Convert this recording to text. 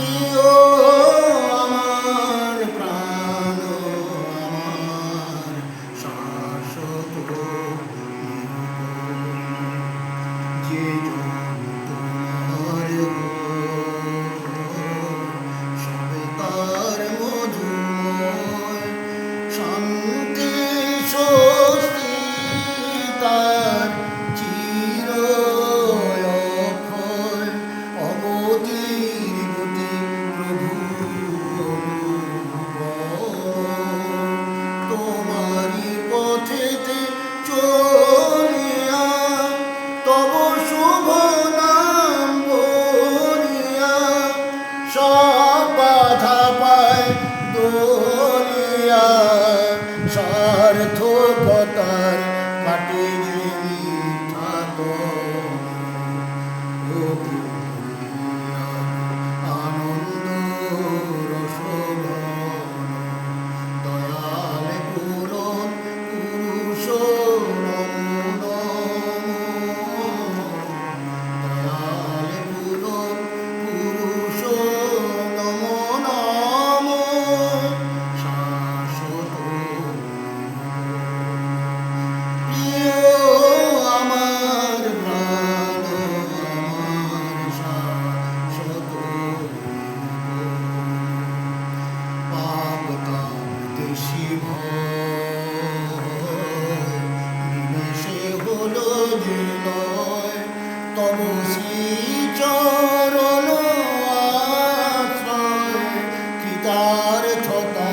me. Shiva. নিমেষে হলো যে লয় তব শ্রীচরণ আশ্রয় কৃতার্থতা